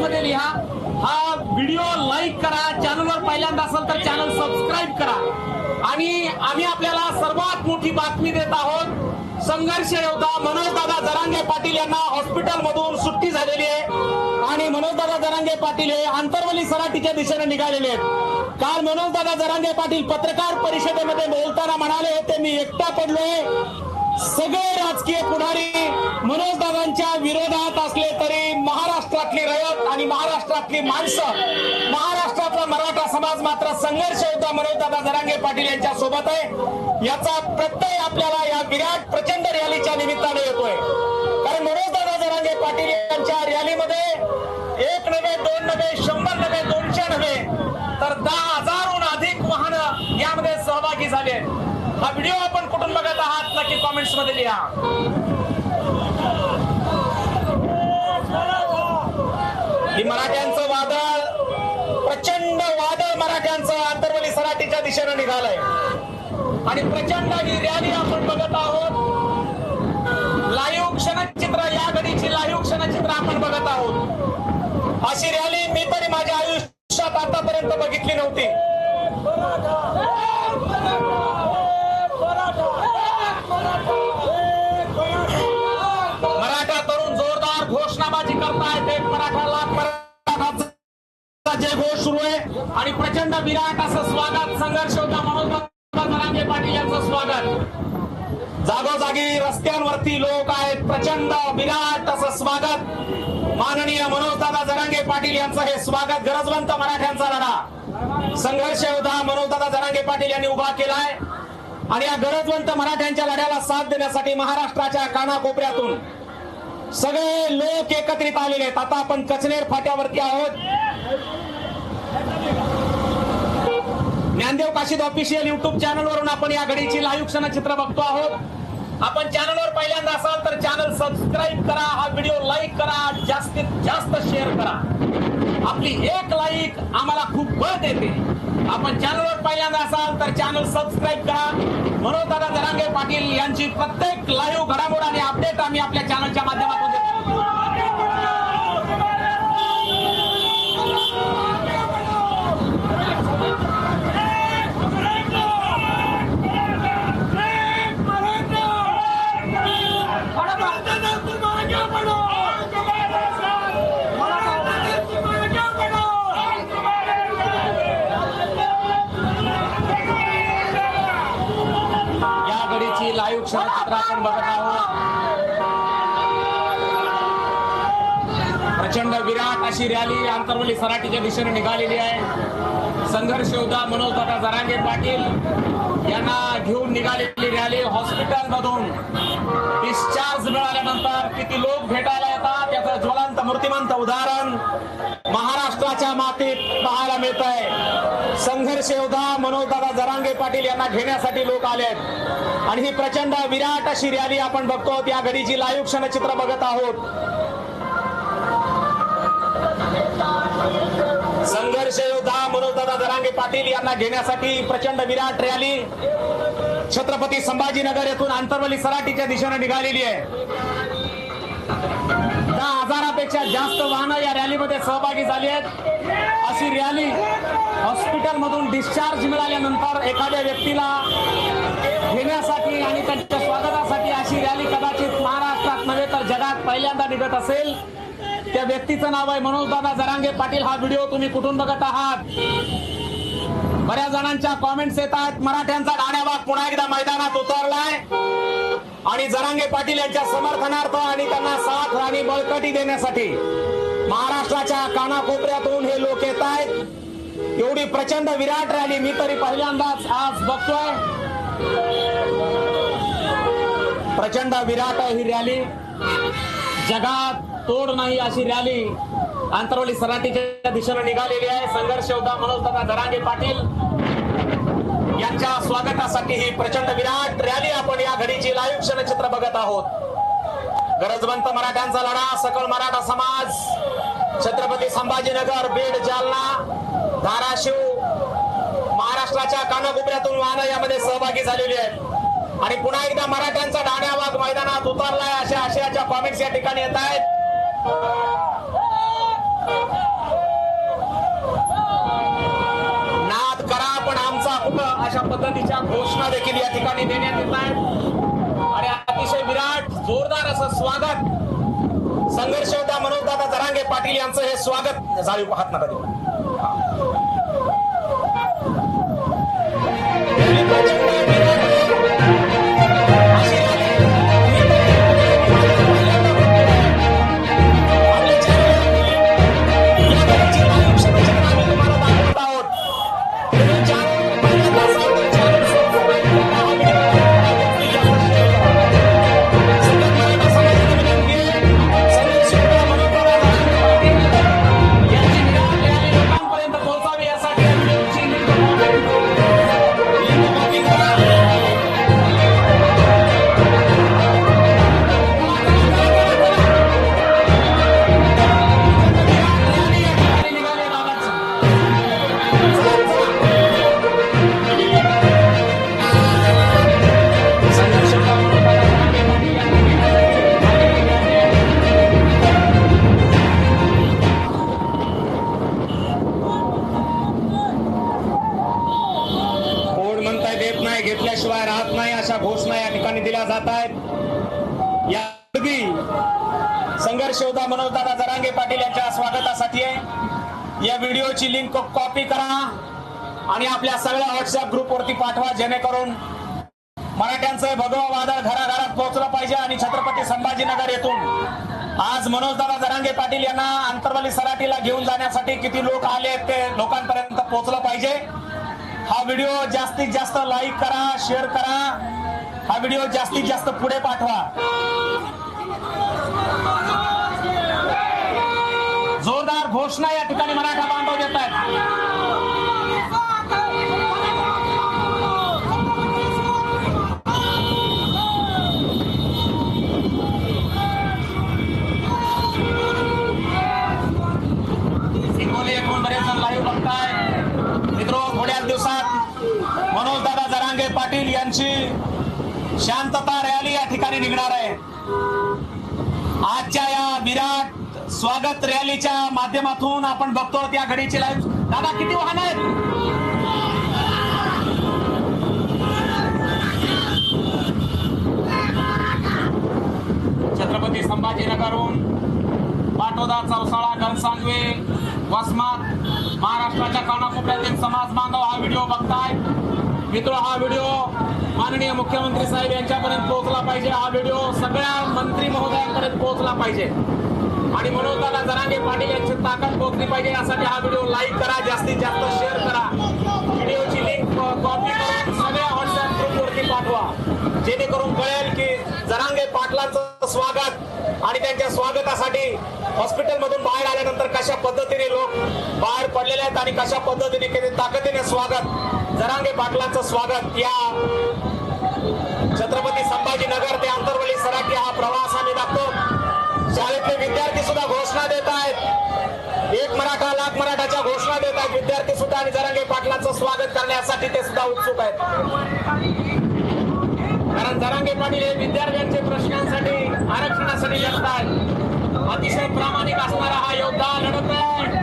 मध्ये लिहा. हा व्हिडिओ लाईक करा. चॅनलवर पहिल्यांदा असेल तर चॅनल सबस्क्राईब करा. आणि आम्ही आपल्याला सर्वात मोठी बातमी देत आहोत. संघर्ष योद्धा मनोजदादा जरांगे पाटील यांना हॉस्पिटलमधून सुट्टी झालेली आहे. आणि मनोजदादा जरांगे पाटील हे आंतरवली सराटीच्या दिशेने निघालेले आहेत. काल मनोजदादा जरांगे पाटील पत्रकार परिषदेमध्ये बोलताना म्हणाले होते मी एकटा पडलोय. सगळे राजकीय पुढारी मनोजदादांच्या विरोधात असले तरी महाराष्ट्रातली रयत आणि महाराष्ट्रातली माणसं महाराष्ट्रातला मराठा समाज मात्र संघर्ष होता मनोजदादा जरांगे पाटील यांच्या सोबत आहे याचा प्रत्यय आपल्याला या विराट प्रचंड रॅलीच्या निमित्ताने येतोय कारण मनोजदादा जरांगे पाटील यांच्या रॅलीमध्ये एक नव्हे दोन नव्हे शंभर नव्हे दोनशे नव्हे तर दहा हजारहून अधिक वाहनं यामध्ये सहभागी झाले आहेत. हा व्हिडिओ आपण कुठून बघत आहात. नक्की कॉमेंट्समध्ये लिहा. ही मराठ्यांचं वादळ प्रचंड वादळ मराठ्यांचं आंतरवली सराटीच्या दिशेनं निघालंय. आणि प्रचंड ही रॅली आपण बघत आहोत. लाईव्ह क्षणचित्र या घडीची लाईव्ह क्षणचित्र आपण बघत आहोत. अशी रॅली मी तरी माझ्या आयुष्यात आतापर्यंत बघितली नव्हती. मराठा सुरू आहे. आणि प्रचंड विराट असं स्वागत संघर्ष होता. मनोज पाटील यांचं स्वागत. जागोजागी रस्त्यांवरती लोक आहेत. प्रचंड विराट असं स्वागत. माननीय मनोजदादा जरांगे पाटील यांचं हे स्वागत. गरजवंत मराठ्यांचा लढा. संघर्ष योद्धा मनोजदादा जरांगे पाटील यांनी उभा केलाय. आणि या गरजवंत मराठ्यांच्या लढ्याला साथ देण्यासाठी महाराष्ट्राच्या कानाकोपऱ्यातून सगळे लोक एकत्रित आलेले आहेत. आता आपण कचनेर फाट्यावरती आहोत. Dnyandev Kashid official YouTube channel वरून आपण या घडीची लाईव्ह क्षणचित्र बघतो आहोत. आपण चॅनलवर पहिल्यांदा असाल तर चॅनल सबस्क्राईब करा हा व्हिडिओ लाईक करा जास्तीत जास्त शेअर करा. आपली एक लाईक आम्हाला खूप बळ देते. आपण चॅनलवर पहिल्यांदा असाल तर चॅनल सबस्क्राईब करा. मनोजदादा जरांगे पाटील यांची प्रत्येक लाईव्ह घडामोड आणि अपडेट आम्ही आपल्या चॅनलच्या माध्यमातून प्रचंड अशी रॅली आंतरवली सराटीच्या दिशेने निघालेली आहे. संघर्ष योद्धा मनोजदादा जरांगे पाटील यांना घेऊन निघालेली रॅली हॉस्पिटल मधून डिस्चार्ज मिळाल्यानंतर किती लोक भेटायला येतात याचं ज्वलंत मूर्तिमंत उदाहरण महाराष्ट्राच्या मातीत पाहायला मिळत आहे संघर्ष योद्धा मनोजदादा जरांगे पाटील यांना घेण्यासाठी लोक आलेत. आणि ही प्रचंड विराट अशी रॅली आपण बघतो या घडीची लाईव्ह क्षणचित्र बघत आहोत. संघर्ष योद्धा मनोजदादा दरांगे पाटील यांना घेण्यासाठी प्रचंड विराट रॅली. छत्रपती संभाजीनगर येथून आंतरवली सराटीच्या दिशेने निघालेली आहे. दहा हजारापेक्षा जास्त वाहनं या रॅलीमध्ये सहभागी झाली आहेत. अशी रॅली हॉस्पिटल मधून डिस्चार्ज मिळाल्यानंतर एखाद्या व्यक्तीला घेण्यासाठी आणि त्यांच्या स्वागतासाठी अशी रॅली कदाचित महाराष्ट्रात नव्हे तर जगात पहिल्यांदा निघत असेल. त्या व्यक्तीचं नाव आहे मनोजदादा जरांगे पाटील. हा व्हिडिओ तुम्ही कुठून बघत आहात? बऱ्याच जणांच्या कॉमेंट्स येत आहेत. मराठ्यांचा डाण्याबाग पुन्हा एकदा मैदानात उतरलाय. आणि जरांगे पाटील यांच्या समर्थनार्थ आणि त्यांना साथ आणि बळकटी देण्यासाठी महाराष्ट्राच्या कानाकोपऱ्यातून हे लोक येत आहेत. एवढी प्रचंड विराट रॅली मी तरी पहिल्यांदाच आज बघतोय. प्रचंड विराट ही रॅली. जगात तोड नाही अशी रॅली. आंतरवली सराटीच्या दिशेने निघालेली आहे. संघर्ष योद्धा मनोजदादा धरांगे पाटील यांच्या स्वागतासाठी ही प्रचंड विराट रॅली आपण या घडीची लाईव्ह क्षणचित्र बघत आहोत. गरजवंत मराठ्यांचा लढा सकल मराठा समाज छत्रपती संभाजीनगर बीड जालना धाराशिव महाराष्ट्राच्या कानाकोपऱ्यातून वाहनं यामध्ये सहभागी झालेली आहेत. आणि पुन्हा एकदा मराठ्यांचा डाण्याबाग मैदानात उतरलाय अशा आशयाच्या कॉमेंट्स या ठिकाणी येत आहेत. नाद करा पण आमचा कुठं अशा पद्धतीच्या घोषणा देखील या ठिकाणी देण्यात येत आहेत. आणि अतिशय विराट जोरदार असं स्वागत. संघर्ष होता मनोजदादा जरांगे पाटील यांचं हे स्वागत. झाले हात नका देऊ. संघर्ष योद्धा मनोजदादा जरांगे पाटील यांच्या स्वागतासाठी आहे. या व्हिडिओची लिंक कॉपी करा आणि आपल्या सगळ्या व्हॉट्सअप ग्रुपवरती पाठवा जेणेकरून मराठ्यांचं भगवा वादळ घराघरात पोहोचलं पाहिजे आणि छत्रपती संभाजीनगर येथून आज मनोजदादा जरांगे पाटील यांना आंतरवाली सराटीला घेऊन जाण्यासाठी किती लोक आले ते लोकांपर्यंत पोहोचलं पाहिजे. हा व्हिडिओ जास्तीत जास्त लाईक करा शेअर करा. हा व्हिडिओ जास्तीत जास्त पुढे पाठवा. घोषणा या ठिकाणी मराठा बांधव देत आहेत हिंगोली येथून बरेच जण लाईव्ह बघताय मित्रो थोड्याच दिवसात मनोज दादा जरांगे पाटील यांची शांतता रॅली या ठिकाणी निघणार आहे आजच्या या विराट रॅलीच्या माध्यमातून आपण बघतो त्या घडीची लाईव्ह दादा किती वाहन आहेत? छत्रपती संभाजीनगरहून पाटोदा चौसाळा घनसांगवे वसमत महाराष्ट्राच्या कानाकोपऱ्यातील समाज बांधव हा व्हिडिओ बघताय. मित्र हा व्हिडिओ माननीय मुख्यमंत्री साहेब यांच्यापर्यंत पोहोचला पाहिजे. हा व्हिडिओ सगळ्या मंत्री महोदयांपर्यंत पोहोचला पाहिजे. आणि म्हणून त्याला जरांगे पाटील यांची ताकद पोहोचली पाहिजे. यासाठी हा व्हिडिओ लाईक करा जास्तीत जास्त शेअर करा. व्हिडिओची लिंक कॉपी करून सगळ्या व्हॉट्सअप ग्रुपवरती पाठवा. जेणेकरून कळेल की जरांगे पाटलांचं स्वागत आणि त्यांच्या स्वागतासाठी हॉस्पिटलमधून बाहेर आल्यानंतर कशा पद्धतीने लोक बाहेर पडलेले आहेत आणि कशा पद्धतीने केले ताकदीने स्वागत जरांगे पाटलांचं स्वागत या छत्रपती संभाजीनगर ते आंतरवली सराटी हा प्रवास आम्ही दाखतो घोषणा देत आहेत. एक मराठा लाख मराठाच्या घोषणा देत आहेत. विद्यार्थी सुद्धा आणि जरांगे पाटलांचं स्वागत करण्यासाठी ते सुद्धा उत्सुक आहेत. कारण जरांगे पाटील हे विद्यार्थ्यांच्या प्रश्नांसाठी आरक्षणासाठी लढत आहेत अतिशय प्रामाणिक असणारा हा योद्धा लढत आहे